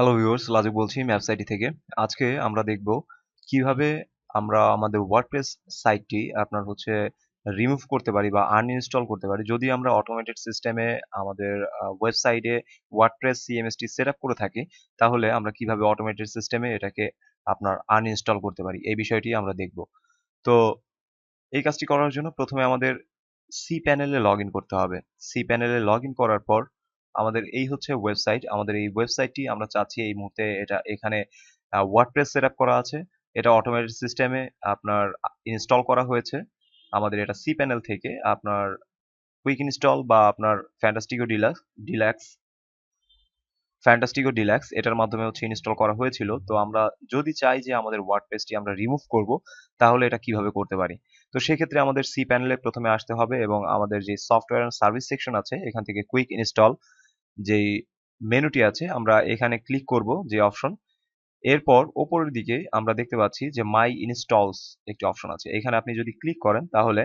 Hello viewers লাজুক বলছি ম্যাপসাইটি থেকে। আজকে আমরা দেখব কীভাবে আমরা আমাদের ওয়ার্ডপ্রেস সাইটটি আপনার হচ্ছে রিমুভ করতে পারি বা আনইনস্টল করতে পারি। যদি আমরা অটোমেটেড সিস্টেমে আমাদের ওয়েবসাইটে ওয়ার্ডপ্রেস সিএমএসটি সেট আপ করে থাকি, তাহলে আমরা কীভাবে অটোমেটেড সিস্টেমে এটাকে আপনার আনইনস্টল করতে পারি, এই বিষয়টি আমরা দেখব। তো এই কাজটি করার জন্য প্রথমে আমাদের সি প্যানেলে লগ করতে হবে। সি প্যানেলে লগ করার পর আমাদের এই হচ্ছে ওয়েবসাইট আমাদের এই ওয়েবসাইটটি আমরা চাচ্ছি এই মুহূর্তে এটা এখানে ওয়ার্ডপ্রেস সেট করা আছে। এটা অটোমেটেড সিস্টেমে আপনার ইনস্টল করা হয়েছে। আমাদের এটা সি প্যানেল থেকে আপনার কুইক ইনস্টল বা আপনার Fantastico deluxe deluxe Fantastico deluxe এটার মাধ্যমে হচ্ছে ইনস্টল করা হয়েছিল। তো আমরা যদি চাই যে আমাদের ওয়ার্ডপ্রেসটি আমরা রিমুভ করব, তাহলে এটা কীভাবে করতে পারি? তো সেক্ষেত্রে আমাদের সি প্যানেলে প্রথমে আসতে হবে এবং আমাদের যে সফটওয়্যার সার্ভিস সেকশন আছে, এখান থেকে কুইক ইনস্টল যেই মেনুটি আছে, আমরা এখানে ক্লিক করব যে অপশন এরপর ওপরের দিকে আমরা দেখতে পাচ্ছি যে মাই ইনস্টলস একটি অপশন আছে। এখানে আপনি যদি ক্লিক করেন, তাহলে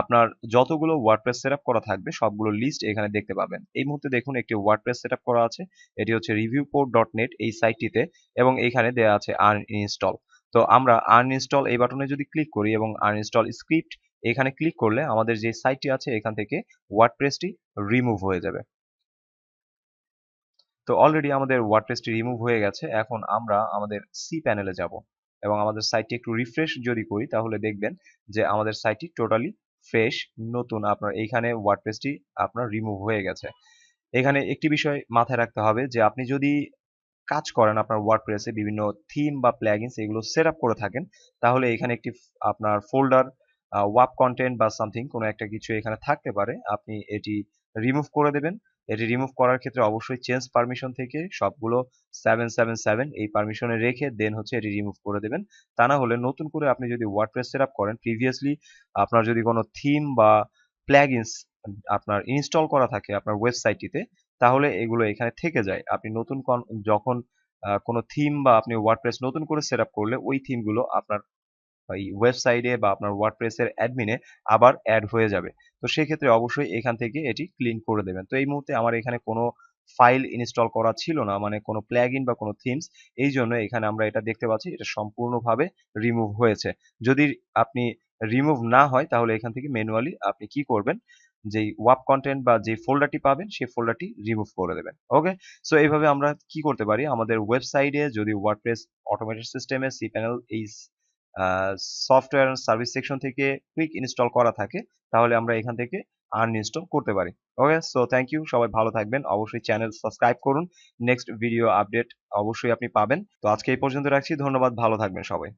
আপনার যতগুলো ওয়ার্ডপ্রেস সেটআপ করা থাকবে, সবগুলো লিস্ট এখানে দেখতে পাবেন। এই মুহূর্তে দেখুন একটি ওয়ার্ডপ্রেস সেটআপ করা আছে, এটি হচ্ছে রিভিউ পোর্ট ডট নেট এই সাইটটিতে এবং এখানে দেওয়া আছে আন ইনস্টল তো আমরা আন ইনস্টল এই বাটনে যদি ক্লিক করি এবং আন ইনস্টল স্ক্রিপ্ট এখানে ক্লিক করলে আমাদের যে সাইটটি আছে, এখান থেকে ওয়ার্ডপ্রেসটি রিমুভ হয়ে যাবে। তো অলরেডি আমাদের ওয়ার্ডপ্রেসটি রিমুভ হয়ে গেছে। এখন আমরা আমাদের সি প্যানেলে যাব এবং আমাদের সাইটটি একটু রিফ্রেশ যদি করি, তাহলে দেখবেন যে আমাদের সাইটটি টোটালি ফ্রেশ নতুন। আপনার এইখানে ওয়ার্ডপ্রেসটি আপনার রিমুভ হয়ে গেছে। এখানে একটি বিষয় মাথায় রাখতে হবে যে আপনি যদি কাজ করেন আপনার ওয়ার্ডপ্রেসে বিভিন্ন থিম বা প্ল্যাগিনস এগুলো সেট আপ করে থাকেন, তাহলে এখানে একটি আপনার ফোল্ডার ওয়াপ কন্টেন্ট বা সামথিং কোনো একটা কিছু এখানে থাকতে পারে। আপনি এটি রিমুভ করে দেবেন। এটি রিমুভ করার ক্ষেত্রে অবশ্যই চেঞ্জ পারমিশন থেকে সবগুলো সেভেন সেভেন সেভেন এই পারমিশনে রেখে দেন হচ্ছে এটি রিমুভ করে দেবেন। তা না হলে নতুন করে আপনি যদি ওয়ার্ডপ্রেস সেট আপ করেন প্রিভিয়াসলি আপনার যদি কোনো থিম বা প্ল্যাগিনস আপনার ইনস্টল করা থাকে আপনার ওয়েবসাইটটিতে তাহলে এগুলো এখানে থেকে যায়। আপনি নতুন যখন কোনো থিম বা আপনি ওয়ার্ডপ্রেস নতুন করে সেট আপ করলে ওই থিমগুলো আপনার এই ওয়েবসাইটে বা আপনার ওয়ার্ডপ্রেসের অ্যাডমিনে আবার অ্যাড হয়ে যাবে। তো সেক্ষেত্রে অবশ্যই এখান থেকে এটি ক্লিন করে দেবেন। তো এই মুহূর্তে আমার এখানে কোনো ফাইল ইনস্টল করা ছিল না মানে কোনো প্ল্যাগইন বা কোনো থিমস এই জন্য এখানে আমরা এটা দেখতে পাচ্ছি, এটা সম্পূর্ণভাবে রিমুভ হয়েছে। যদি আপনি রিমুভ না হয়, তাহলে এখান থেকে ম্যানুয়ালি আপনি কি করবেন? যেই ওয়াপ কন্টেন্ট বা যে ফোল্ডারটি পাবেন, সেই ফোল্ডারটি রিমুভ করে দেবেন। ওকে সো এইভাবে আমরা কি করতে পারি? আমাদের ওয়েবসাইটে যদি ওয়ার্ডপ্রেস অটোমেটেড সিস্টেমে সি প্যানেল এই সফটওয়্যার সার্ভিস সেকশন থেকে কুইক ইনস্টল করা থাকে, তাহলে আমরা এখান থেকে আনইনস্টল করতে পারি। ওকে সো থ্যাংক ইউ সবাই ভালো থাকবেন। অবশ্যই চ্যানেল সাবস্ক্রাইব করুন। নেক্সট ভিডিও আপডেট অবশ্যই আপনি পাবেন। তো আজকে এই পর্যন্ত রাখছি। ধন্যবাদ, ভালো থাকবেন সবাই।